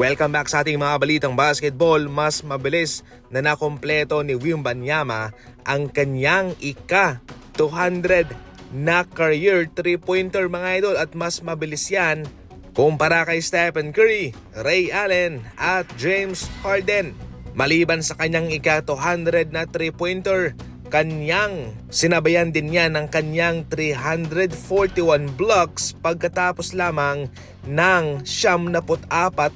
Welcome back sa ating mga balitang basketball. Mas mabilis na nakompleto ni Wim Banyama ang kanyang ika 200 na career 3-pointer mga idol at mas mabilis yan kumpara kay Stephen Curry, Ray Allen at James Harden. Maliban sa kanyang ika 200 na 3-pointer, kanyang sinabayan din niya ng kanyang 341 blocks pagkatapos lamang ng 74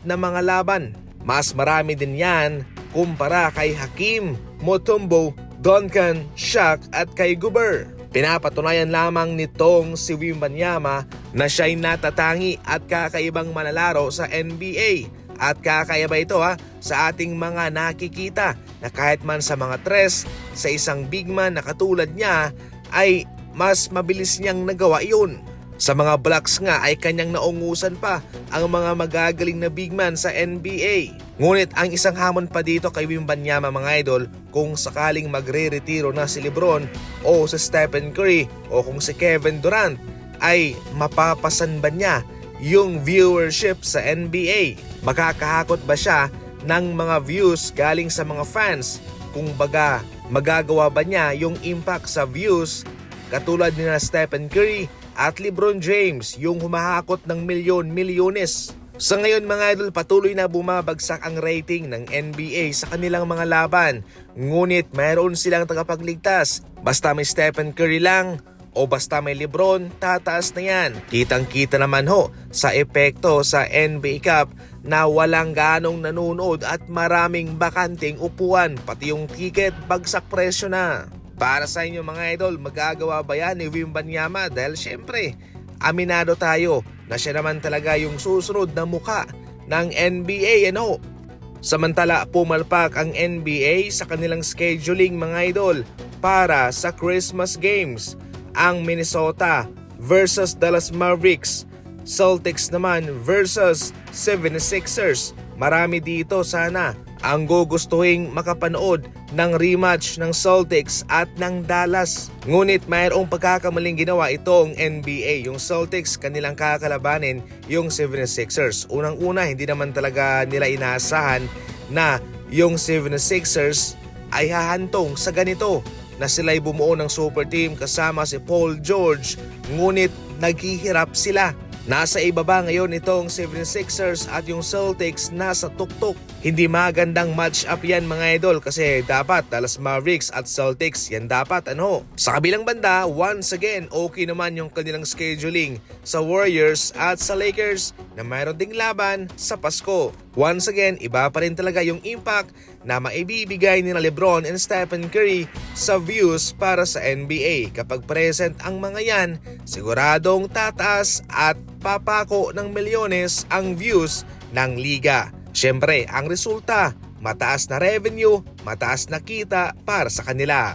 na mga laban. Mas marami din yan kumpara kay Hakim, Mutombo, Duncan, Shaq at kay Guber. Pinapatunayan lamang nitong si Wim Banyama na siya'y natatangi at kakaibang manlalaro sa NBA. At kakaiba ito ha sa ating mga nakikita na kahit man sa mga tres sa isang big man na katulad niya ay mas mabilis niyang nagawa iyon. Sa mga blocks nga ay kanyang naungusan pa ang mga magagaling na big man sa NBA. Ngunit ang isang hamon pa dito kay Wim Banyama mga idol kung sakaling magre-retiro na si Lebron o si Stephen Curry o kung si Kevin Durant ay mapapasan ba niya yung viewership sa NBA? Makakahakot ba siya ng mga views galing sa mga fans? Kung baga magagawa ba niya yung impact sa views katulad ni na Stephen Curry at LeBron James yung humahakot ng milyon-milyones. Sa ngayon mga idol patuloy na bumabagsak ang rating ng NBA sa kanilang mga laban. Ngunit mayroon silang tagapagligtas. Basta may Stephen Curry lang o basta may Lebron, tataas na yan. Kitang kita naman ho sa epekto sa NBA Cup na walang ganong nanonood at maraming bakanting upuan pati yung ticket bagsak presyo na. Para sa inyo mga idol, magagawa ba yan ni Wim Banyama? Dahil syempre, aminado tayo na siya naman talaga yung susunod na muka ng NBA, ano? Samantala, pumalpak ang NBA sa kanilang scheduling mga idol para sa Christmas Games. Ang Minnesota versus Dallas Mavericks, Celtics naman versus 76ers. Marami dito sana ang gugustuhin makapanood ng rematch ng Celtics at ng Dallas. Ngunit mayroong pagkakamaling ginawa itong NBA. Yung Celtics kanilang kakalabanin yung 76ers. Unang-una hindi naman talaga nila inaasahan na yung 76ers ay hahantong sa ganito na sila'y bumuo ng super team kasama si Paul George ngunit naghihirap sila Nasa ibaba ngayon itong 76ers at yung Celtics nasa tuktok. Hindi magandang match up yan mga idol kasi dapat Dallas Mavericks at Celtics yan dapat ano. Sa kabilang banda, once again okay naman yung kanilang scheduling sa Warriors at sa Lakers na mayroon ding laban sa Pasko. Once again, iba pa rin talaga yung impact na maibibigay ni Lebron and Stephen Curry sa views para sa NBA. Kapag present ang mga yan, siguradong tataas at papako ng milyones ang views ng liga. Siyempre, ang resulta, mataas na revenue, mataas na kita para sa kanila.